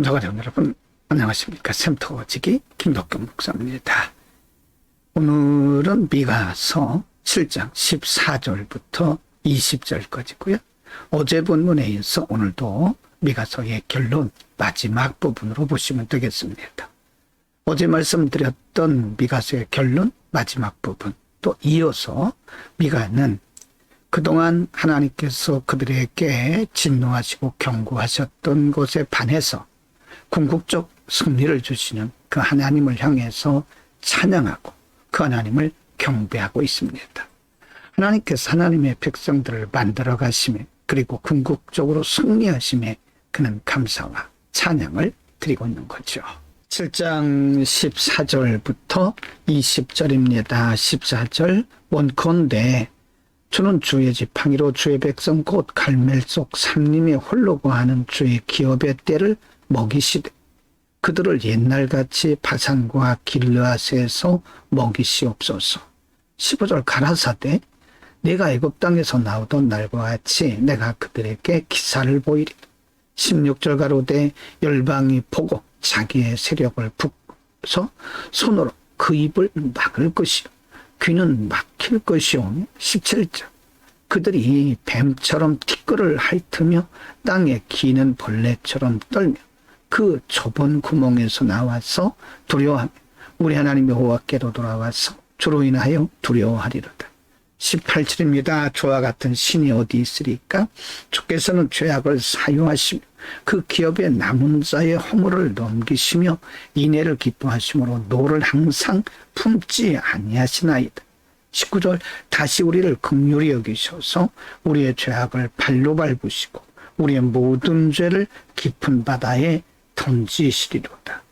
되온 여러분 안녕하십니까 샘터지기 김덕경 목사입니다. 오늘은 미가서 7장 14절부터 20절까지고요. 어제 본문에 이어서 오늘도 미가서의 결론 마지막 부분으로 보시면 되겠습니다. 어제 말씀드렸던 미가서의 결론 마지막 부분 또 이어서 미가는 그동안 하나님께서 그들에게 진노하시고 경고하셨던 것에 반해서 궁극적 승리를 주시는 그 하나님을 향해서 찬양하고 그 하나님을 경배하고 있습니다. 하나님께서 하나님의 백성들을 만들어 가심에 그리고 궁극적으로 승리하심에 그는 감사와 찬양을 드리고 있는 거죠. 7장 14절부터 20절입니다. 14절 원컨대 주는 주의 지팡이로 주의 백성 곧 갈멜 속 삼림에 홀로 거하는 주의 기업의 때를 먹이시되 그들을 옛날같이 바산과 길르앗에서 먹이시옵소서. 15절 가라사대 내가 애굽 땅에서 나오던 날과 같이 내가 그들에게 기사를 보이리. 16절 가로되 열방이 보고 자기의 세력을 북서 손으로 그 입을 막을 것이요 귀는 막힐 것이오며 17절 그들이 뱀처럼 티끌을 핥으며 땅에 기는 벌레처럼 떨며 그 좁은 구멍에서 나와서 두려워하며 우리 하나님 여호와께로 돌아와서 주로 인하여 두려워하리로다. 18절입니다. 저와 같은 신이 어디 있으리까? 주께서는 죄악을 사유하시며 그 기업의 남은 자의 허물을 넘기시며 인애를 기뻐하심으로 노를 항상 품지 아니하시나이다. 19절 다시 우리를 극률히 여기셔서 우리의 죄악을 발로 밟으시고 우리의 모든 죄를 깊은 바다에 던지시리로다.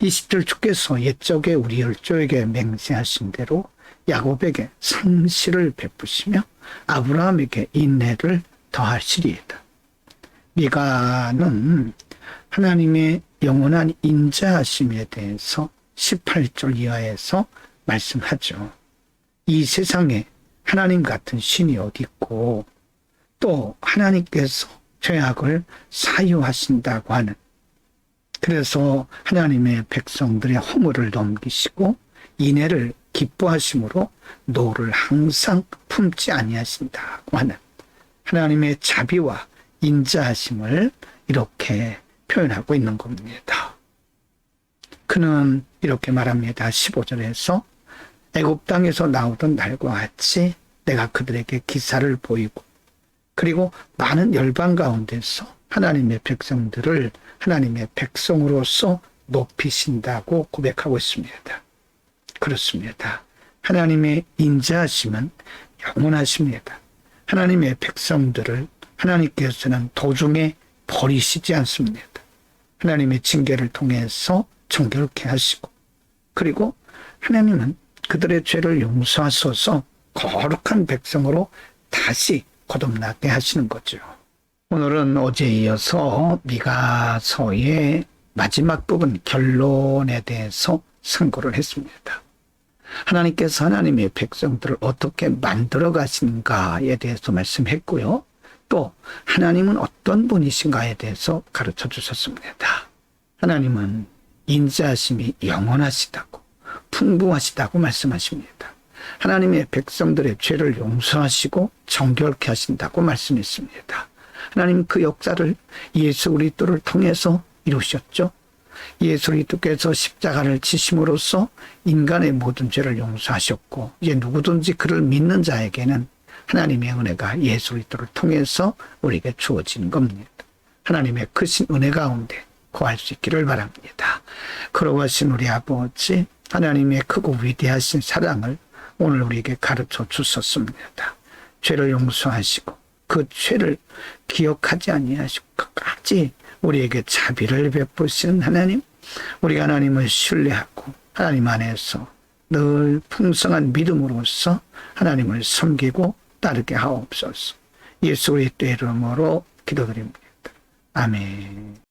20절 주께서 옛적에 우리 열조에게 맹세하신 대로 야곱에게 상시를 베푸시며 아브라함에게 인내를 더하시리이다. 미가는 하나님의 영원한 인자하심에 대해서 18절 이하에서 말씀하죠. 이 세상에 하나님 같은 신이 어디 있고 또 하나님께서 죄악을 사유하신다고 하는 그래서 하나님의 백성들의 허물을 넘기시고 인애를 기뻐하심으로 노를 항상 품지 아니하신다고 하는 하나님의 자비와 인자하심을 이렇게 표현하고 있는 겁니다. 그는 이렇게 말합니다. 15절에서 애굽 땅에서 나오던 날과 같이 내가 그들에게 기사를 보이고 그리고 많은 열방 가운데서 하나님의 백성들을 하나님의 백성으로서 높이신다고 고백하고 있습니다. 그렇습니다. 하나님의 인자하심은 영원하십니다. 하나님의 백성들을 하나님께서는 도중에 버리시지 않습니다. 하나님의 징계를 통해서 정결케 하시고 그리고 하나님은 그들의 죄를 용서하소서 거룩한 백성으로 다시 거듭나게 하시는 거죠. 오늘은 어제 이어서 미가서의 마지막 부분 결론에 대해서 선고를 했습니다. 하나님께서 하나님의 백성들을 어떻게 만들어 가신가에 대해서 말씀했고요. 또 하나님은 어떤 분이신가에 대해서 가르쳐 주셨습니다. 하나님은 인자하심이 영원하시다고 풍부하시다고 말씀하십니다. 하나님의 백성들의 죄를 용서하시고 정결케 하신다고 말씀했습니다. 하나님 그 역사를 예수 그리스도를 통해서 이루셨죠. 예수 그리스도께서 십자가를 지심으로써 인간의 모든 죄를 용서하셨고 이제 누구든지 그를 믿는 자에게는 하나님의 은혜가 예수 그리스도를 통해서 우리에게 주어지는 겁니다. 하나님의 크신 은혜 가운데 구할 수 있기를 바랍니다. 그러하신 우리 아버지 하나님의 크고 위대하신 사랑을 오늘 우리에게 가르쳐 주셨습니다. 죄를 용서하시고 그 죄를 기억하지 아니하시고 끝까지 우리에게 자비를 베푸시는 하나님, 우리가 하나님을 신뢰하고 하나님 안에서 늘 풍성한 믿음으로써 하나님을 섬기고 따르게 하옵소서. 예수 그리스도의 이름으로 기도드립니다. 아멘.